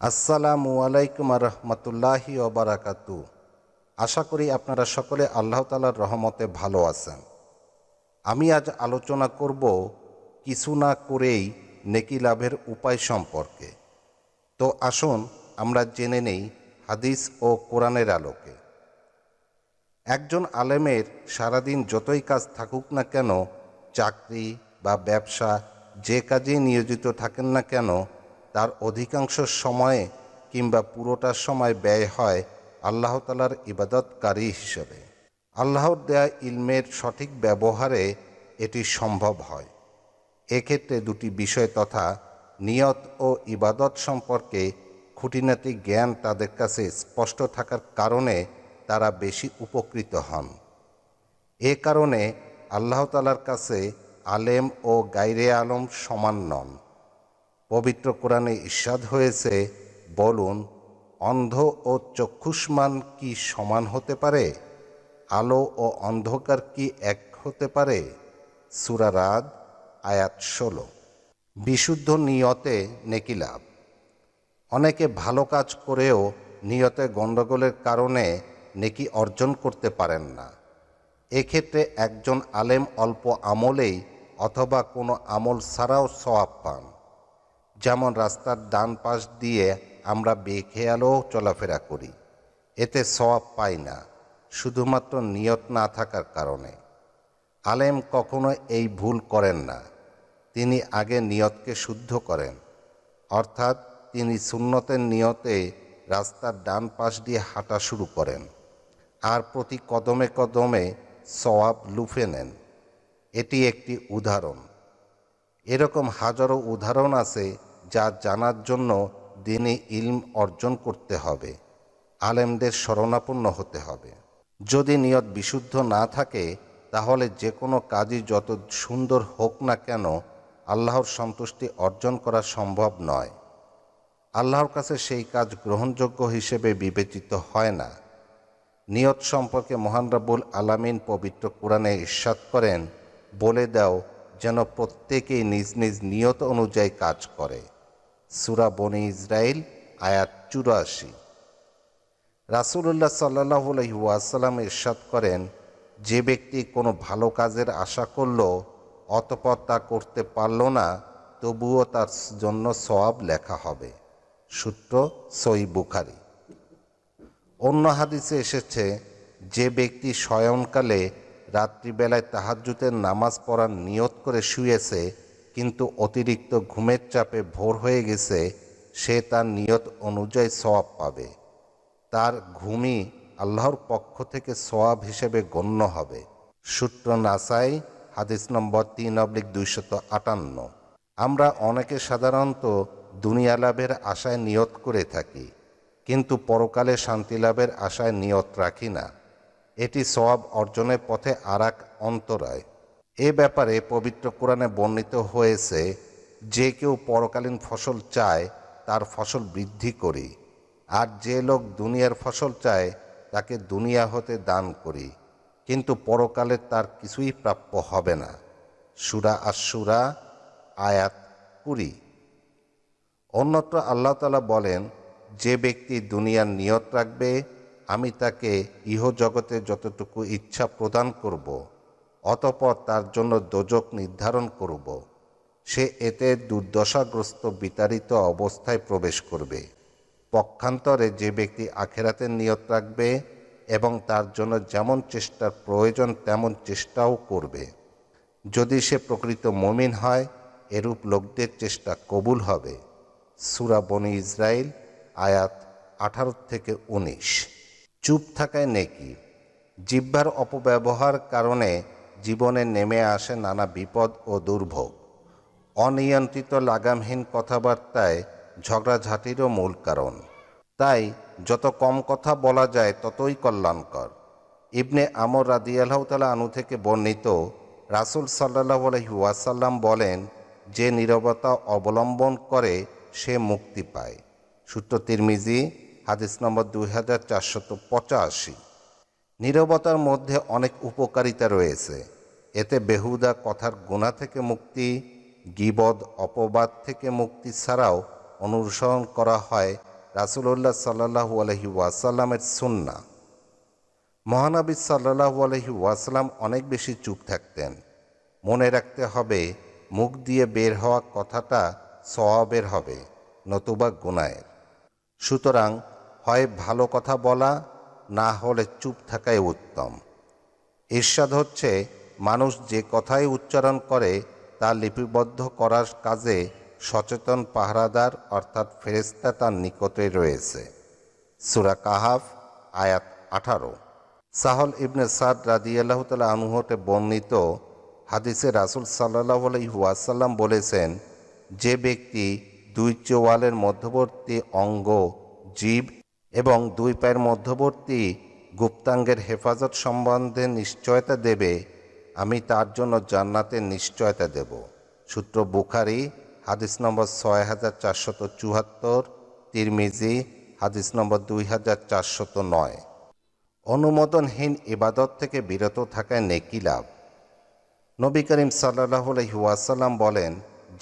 আসসালামু আলাইকুম রহমতুল্লাহি ওবারাকাতু আশা করি আপনারা সকলে আল্লাহ তালার রহমতে ভালো আছেন। আমি আজ আলোচনা করব কিছু না করেই নেকি লাভের উপায় সম্পর্কে। তো আসুন আমরা জেনে নেই হাদিস ও কোরআনের আলোকে। একজন আলেমের সারাদিন যতই কাজ থাকুক না কেন, চাকরি বা ব্যবসা যে কাজে নিয়োজিত থাকেন না কেন তার অধিকাংশ সময়ে কিংবা পুরোটা সময় ব্যয় হয় আল্লাহ তালার ইবাদতকারী হিসেবে। আল্লাহর দেয়া ইলমের সঠিক ব্যবহারে এটি সম্ভব হয়। এক্ষেত্রে দুটি বিষয় তথা নিয়ত ও ইবাদত সম্পর্কে খুঁটিনাটি জ্ঞান তাদের কাছে স্পষ্ট থাকার কারণে তারা বেশি উপকৃত হন। এ কারণে আল্লাহ তালার কাছে আলেম ও গাইরে আলম সমান নন। পবিত্র কোরআনে ইস্বাদ হয়েছে, বলুন, অন্ধ ও চক্ষুষ্মান কি সমান হতে পারে? আলো ও অন্ধকার কি এক হতে পারে? সুরারাদ আয়াত ষোলো। বিশুদ্ধ নিয়তে নেকি লাভ। অনেকে ভালো কাজ করেও নিয়তে গণ্ডগোলের কারণে নেকি অর্জন করতে পারেন না। এক্ষেত্রে একজন আলেম অল্প আমলেই অথবা কোনো আমল ছাড়াও সওয়াব পান। যেমন রাস্তার ডান পাশ দিয়ে আমরা বেখেয়ালও চলাফেরা করি, এতে সওয়াব পাই না, শুধুমাত্র নিয়ত না থাকার কারণে। আলেম কখনো এই ভুল করেন না, তিনি আগে নিয়তকে শুদ্ধ করেন, অর্থাৎ তিনি সুন্নতের নিয়তে রাস্তার ডান পাশ দিয়ে হাঁটা শুরু করেন, আর প্রতি কদমে কদমে সওয়াব লুফে নেন। এটি একটি উদাহরণ। এরকম হাজারো উদাহরণ আছে যা জানার জন্য দিনে ইলম অর্জন করতে হবে, আলেমদের শরণাপন্ন হতে হবে। যদি নিয়ত বিশুদ্ধ না থাকে, তাহলে যে কোনো কাজই যত সুন্দর হোক না কেন আল্লাহর সন্তুষ্টি অর্জন করা সম্ভব নয়। আল্লাহর কাছে সেই কাজ গ্রহণযোগ্য হিসেবে বিবেচিত হয় না। নিয়ত সম্পর্কে মহান রাবুল আলামিন পবিত্র কোরআনে ইস্বাদ করেন, বলে দাও, যেন প্রত্যেকেই নিজ নিজ নিয়ত অনুযায়ী কাজ করে। সুরা বনি ইসরায়েল আয়াত চুরাশি। রাসুল্লাহ সাল্লাহ ওয়াসাল্লাম ইরশাদ করেন, যে ব্যক্তি কোনো ভালো কাজের আশা করল, অতপর তা করতে পারল না, তবুও তার জন্য সওয়াব লেখা হবে। সূত্র সই বুখারি। অন্য হাদিসে এসেছে, যে ব্যক্তি শয়নকালে রাত্রিবেলায় তাহাজ্জুতের নামাজ পড়ার নিয়ত করে শুয়েছে কিন্তু অতিরিক্ত ঘুমের চাপে ভোর হয়ে গেছে, সে তার নিয়ত অনুযায়ী সওয়াব পাবে। তার ঘুমই আল্লাহর পক্ষ থেকে সোয়াব হিসেবে গণ্য হবে। সূত্র নাসাই, হাদিস নম্বর তিন অব্লিক দুইশত আটান্ন। আমরা অনেকে সাধারণত দুনিয়া লাভের আশায় নিয়ত করে থাকি, কিন্তু পরকালে শান্তি লাভের আশায় নিয়ত রাখি না। এটি সওয়াব অর্জনের পথে আর এক অন্তরায়। এ ব্যাপারে পবিত্র কোরআনে বর্ণিত হয়েছে, যে কেউ পরকালীন ফসল চায়, তার ফসল বৃদ্ধি করি। আর যে লোক দুনিয়ার ফসল চায়, তাকে দুনিয়া হতে দান করি। কিন্তু পরকালে তার কিছুই প্রাপ্য হবে না। সুরা আশুরা আয়াত কুড়ি। অন্যত্র আল্লাহ তালা বলেন, যে ব্যক্তি দুনিয়ার নিয়ত রাখবে, আমি তাকে ইহ জগতে যতটুকু ইচ্ছা প্রদান করব অতপর তার জন্য দোজক নির্ধারণ করব। সে এতে দুর্দশাগ্রস্ত বিতাড়িত অবস্থায় প্রবেশ করবে। পক্ষান্তরে যে ব্যক্তি আখেরাতের নিয়ত রাখবে এবং তার জন্য যেমন চেষ্টার প্রয়োজন তেমন চেষ্টাও করবে। যদি সে প্রকৃত মমিন হয়, এরূপ লোকদের চেষ্টা কবুল হবে। সুরা বনি ইসরায়েল আয়াত আঠারো থেকে উনিশ। চুপ থাকায় নেকি। জিহ্বার অপব্যবহার কারণে জীবনে নেমে আসে নানা বিপদ ও দুর্ভোগ। অনিয়ন্ত্রিত লাগামহীন কথাবার্তায় ঝগড়াঝাটিরও মূল কারণ। তাই যত কম কথা বলা যায় ততই কল্যাণকর। ইবনে আমর রাদিয়াল্লাহ তালা আনু থেকে বর্ণিত রাসুল সাল্লাহ আলহি ওয়াসাল্লাম বলেন, যে নীরবতা অবলম্বন করে, সে মুক্তি পায়। সূত্র তিরমিজি, হাদিস নম্বর দুই হাজার চারশত পঁচাশি। নীরবতার মধ্যে অনেক উপকারিতা রয়েছে। এতে বেহুদা কথার গুণা থেকে মুক্তি, গিবদ, অপবাদ থেকে মুক্তি ছাড়াও অনুসরণ করা হয় রাসুলুল্লাহ সাল্লাহু আলহি ওয়াসাল্লামের সুন্না মহানবী সাল্লাহু আলহি ওয়াসাল্লাম অনেক বেশি চুপ থাকতেন। মনে রাখতে হবে, মুখ দিয়ে বের হওয়া কথাটা সওয়াবের হবে, নতুবা গুনায়ের সুতরাং হয় ভালো কথা বলা না হলে চুপ থাকাই উত্তম। ঈর্ষাদ হচ্ছে মানুষ যে কথাই উচ্চারণ করে তা লিপিবদ্ধ করার কাজে সচেতন পাহারাদার অর্থাৎ ফেরেস্তা তার নিকটে রয়েছে। সুরা কাহাফ, আয়াত আঠারো। সাহল ইবনে সাদ রাদিয়াল্লাহ তালা আনুহতে বর্ণিত হাদিসে রাসুল সাল্লাহ আলহিহাসাল্লাম বলেছেন, যে ব্যক্তি দুই চোয়ালের মধ্যবর্তী অঙ্গ, জীব এবং দুই পায়ের মধ্যবর্তী গুপ্তাঙ্গের হেফাজত সম্বন্ধে নিশ্চয়তা দেবে, আমি তার জন্য জান্নাতের নিশ্চয়তা দেব। সূত্র বুখারি, হাদিস নম্বর ছয় হাজার চারশত চুয়াত্তর, তিরমিজি, হাদিস নম্বর দুই হাজার চারশত নয়। অনুমোদনহীন ইবাদত থেকে বিরত থাকায় নেকি লাভ। নবী করিম সাল্লাহ ওয়াসাল্লাম বলেন,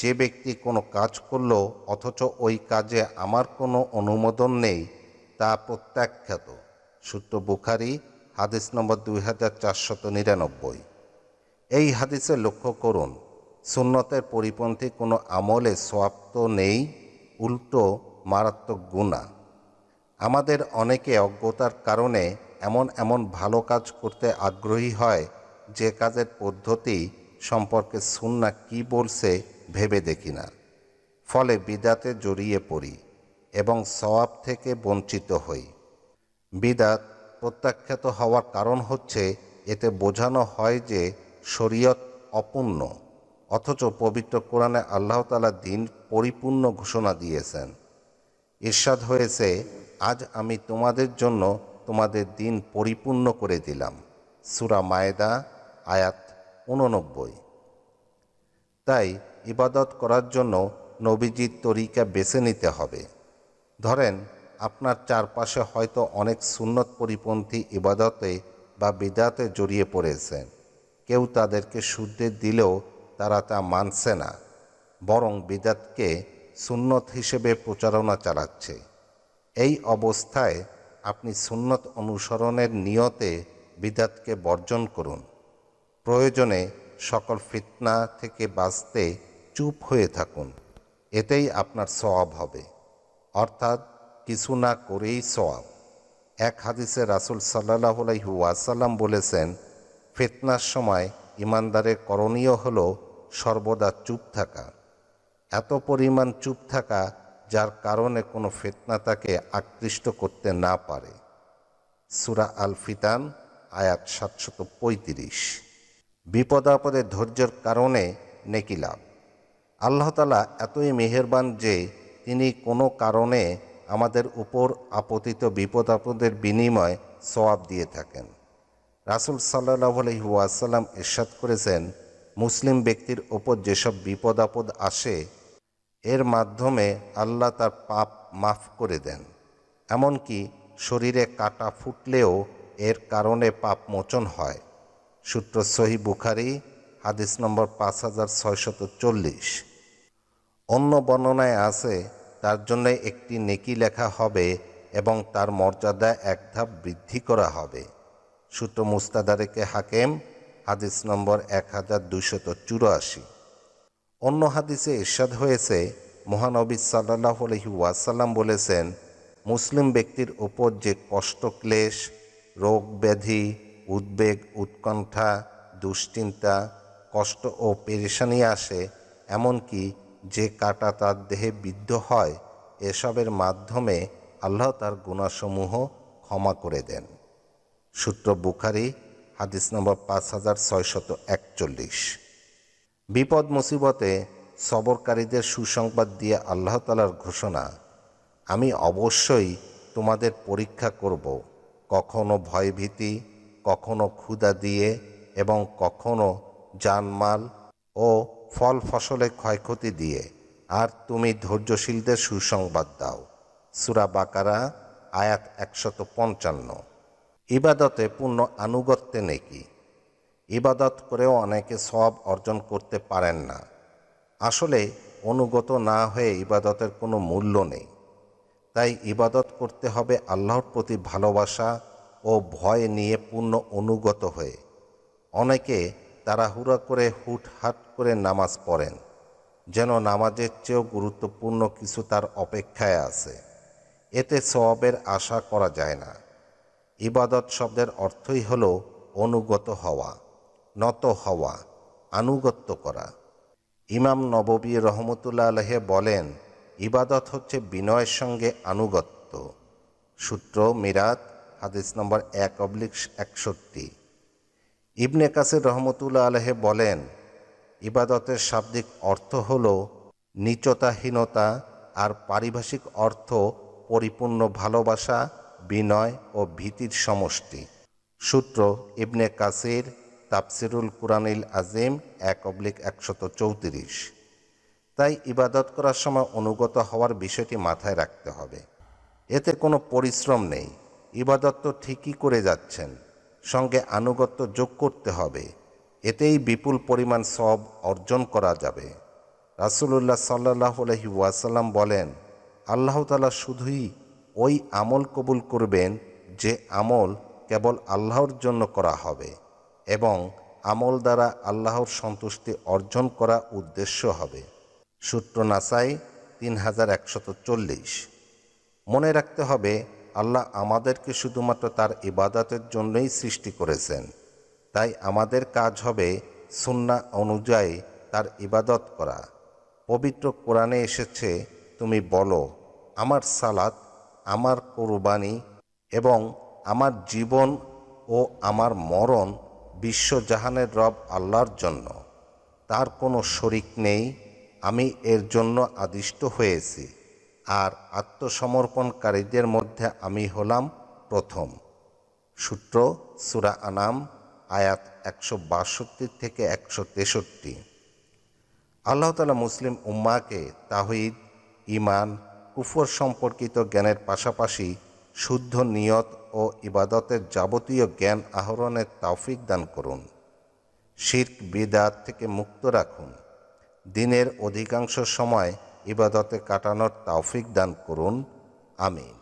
যে ব্যক্তি কোনো কাজ করল, অথচ ওই কাজে আমার কোনো অনুমোদন নেই তা প্রত্যাখ্যাত। সূত্র বুখারি, হাদিস নম্বর দুই হাজার চারশত নিরানব্বই। এই হাদিসে লক্ষ্য করুন, সুন্নতের পরিপন্থী কোনো আমলে সোয়াপ্ত নেই, উল্টো মারাত্মক গুণা আমাদের অনেকে অজ্ঞতার কারণে এমন এমন ভালো কাজ করতে আগ্রহী হয়, যে কাজের পদ্ধতি সম্পর্কে সুন্না কি বলছে ভেবে দেখি না। ফলে বিদাতে জড়িয়ে পড়ি। এবং সওয়াব থেকে বঞ্চিত হই। বিদাত প্রত্যাখ্যাত হওয়ার কারণ হচ্ছে, এতে বোঝানো হয় যে শরীয়ত অপূর্ণ, অথচ পবিত্র কোরআনে আল্লাহ তালা দিন পরিপূর্ণ ঘোষণা দিয়েছেন। ঈর্ষাদ হয়েছে, আজ আমি তোমাদের জন্য তোমাদের দিন পরিপূর্ণ করে দিলাম। সুরা মায়েদা, আয়াত উননব্বই তাই ইবাদত করার জন্য নবীজির তরিকা বেছে নিতে হবে। ধরেন, আপনার চারপাশে হয়তো অনেক সুন্নত পরিপন্থী ইবাদতে বা বিদাতে জড়িয়ে পড়েছেন। কেউ তাদেরকে শুদ্ধে দিলেও তারা তা মানছে না, বরং বিদাতকে সুন্নত হিসেবে প্রচারণা চালাচ্ছে। এই অবস্থায় আপনি সুন্নত অনুসরণের নিয়তে বিদাতকে বর্জন করুন। প্রয়োজনে সকল ফিতনা থেকে বাঁচতে চুপ হয়ে থাকুন, এতেই আপনার সওয়াব হবে। অর্থাৎ কিছু না করেই সওয়াব। এক হাদিসে রাসুল সাল্লাহ ওয়াসাল্লাম বলেছেন, ফিতনার সময় ইমানদারের করণীয় হল সর্বদা চুপ থাকা। এত পরিমাণ চুপ থাকা যার কারণে কোনো ফেতনা তাকে আকৃষ্ট করতে না পারে। সুরা আল ফিতান আয়াত সাতশত পঁয়ত্রিশ। বিপদ আপদে ধৈর্যের কারণে নেকি লাভ। আল্লাহ তালা এতই মেহেরবান যে তিনি কোনো কারণে আমাদের উপর আপতিত বিপদ আপদের বিনিময় সওয়াব দিয়ে থাকেন। রাসুল সাল্লাহ আলহিউসাল্লাম ইরশাদ করেছেন, মুসলিম ব্যক্তির ওপর যেসব বিপদ আপদ আসে, এর মাধ্যমে আল্লাহ তার পাপ মাফ করে দেন। এমনকি শরীরে কাটা ফুটলেও এর কারণে পাপ মোচন হয়। সূত্র সহি বুখারি, হাদিস নম্বর পাঁচ হাজার ছয়শত চল্লিশ। অন্য বর্ণনায় আছে তার জন্য একটি নেকি লেখা হবে এবং তার মর্যাদা এক ধাপ বৃদ্ধি করা হবে। সূত্র মুস্তাদারেকে হাকেম, হাদিস নম্বর এক হাজার দুশত চুরাশি। অন্য হাদিসে ইরশাদ হয়েছে, মহানবী সাল্লাহ আলহি ওয়াসাল্লাম বলেছেন, মুসলিম ব্যক্তির ওপর যে কষ্ট, ক্লেশ, রোগ ব্যাধি, উদ্বেগ, উৎকণ্ঠা, দুশ্চিন্তা, কষ্ট ও পেরেশানি আসে, এমনকি যে কাটা তার দেহে বিদ্ধ হয়, এসবের মাধ্যমে আল্লাহ তার গুণাসমূহ ক্ষমা করে দেন। সূত্র বুখারি, হাদিস নম্বর পাঁচ হাজার ছয়শত একচল্লিশ। বিপদ মুসিবতে সবরকারীদের সুসংবাদ দিয়ে আল্লাহ তালার ঘোষণা, আমি অবশ্যই তোমাদের পরীক্ষা করব, কখনো ভয়ভীতি, কখনো ক্ষুধা দিয়ে এবং কখনো জানমাল ও ফল ফসলে ক্ষয়ক্ষতি দিয়ে। আর তুমি ধৈর্যশীলদের সুসংবাদ দাও। সুরা বাকারা, আয়াত একশত পঞ্চান্ন। ইবাদতে পূর্ণ আনুগত্যে নেকি। ইবাদত করেও অনেকে সব অর্জন করতে পারেন না। আসলে অনুগত না হয়ে ইবাদতের কোনো মূল্য নেই। তাই ইবাদত করতে হবে আল্লাহর প্রতি ভালোবাসা ও ভয় নিয়ে পূর্ণ অনুগত হয়ে। অনেকে তাড়াহুড়া করে হুটহাট করে নামাজ পড়েন, যেন নামাজের চেয়েও গুরুত্বপূর্ণ কিছু তার অপেক্ষায় আছে। এতে সওয়াবের আশা করা যায় না। ইবাদত শব্দের অর্থই হল অনুগত হওয়া, নত হওয়া, আনুগত্য করা। ইমাম নববী রহমতুল্লাহ আলহে বলেন, ইবাদত হচ্ছে বিনয়ের সঙ্গে আনুগত্য। সূত্র মিরাত, হাদিস নম্বর এক অবলিক একষট্টি। ইবনে কাসির রহমতুল্লাহ আলহে বলেন, ইবাদতের শাব্দিক অর্থ হল নিচতাহীনতা আর পারিভাষিক অর্থ পরিপূর্ণ ভালোবাসা, বিনয় ও ভীতির সমষ্টি। সূত্র ইবনে কাসির, তাফসিরুল কুরানিল আজিম এক অবলিক একশত চৌত্রিশ। তাই ইবাদত করার সময় অনুগত হওয়ার বিষয়টি মাথায় রাখতে হবে। এতে কোনো পরিশ্রম নেই। ইবাদত তো ঠিকই করে যাচ্ছেন। সঙ্গে আনুগত্য যোগ করতে হবে। এতেই বিপুল পরিমাণ সব অর্জন করা যাবে। রাসুলুল্লাহ সাল্লাহ আলহি ওয়াসাল্লাম বলেন, আল্লাহ তালা শুধুই ওই আমল কবুল করবেন যে আমল কেবল আল্লাহর জন্য করা হবে এবং আমল দ্বারা আল্লাহর সন্তুষ্টি অর্জন করা উদ্দেশ্য হবে। সূত্র নাসাই তিন হাজার একশত চল্লিশ। মনে রাখতে হবে আল্লাহ আমাদেরকে শুধুমাত্র তার ইবাদতের জন্যই সৃষ্টি করেছেন। তাই আমাদের কাজ হবে সুন্না অনুযায়ী তার ইবাদত করা। পবিত্র কোরআনে এসেছে, তুমি বলো, আমার সালাত, আমার কোরবানি এবং আমার জীবন ও আমার মরণ বিশ্বজাহানের রব আল্লাহর জন্য। তার কোনো শরিক নেই, আমি এর জন্য আদিষ্ট হয়েছি। আর আত্মসমর্পণকারীদের মধ্যে আমি হলাম প্রথম। সূত্র, সুরা আনাম, আয়াত একশো বাষট্টি থেকে একশো তেষট্টি। আল্লাহ তালা মুসলিম উম্মাকে তাহিদ ইমান কুফর সম্পর্কিত জ্ঞানের পাশাপাশি শুদ্ধ নিয়ত ও ইবাদতের যাবতীয় জ্ঞান আহরণের তৌফিক দান করুন। শির্ক বিদাত থেকে মুক্ত রাখুন। দিনের অধিকাংশ সময় ইবাদতে কাটানোর তৌফিক দান করুন। আমিন।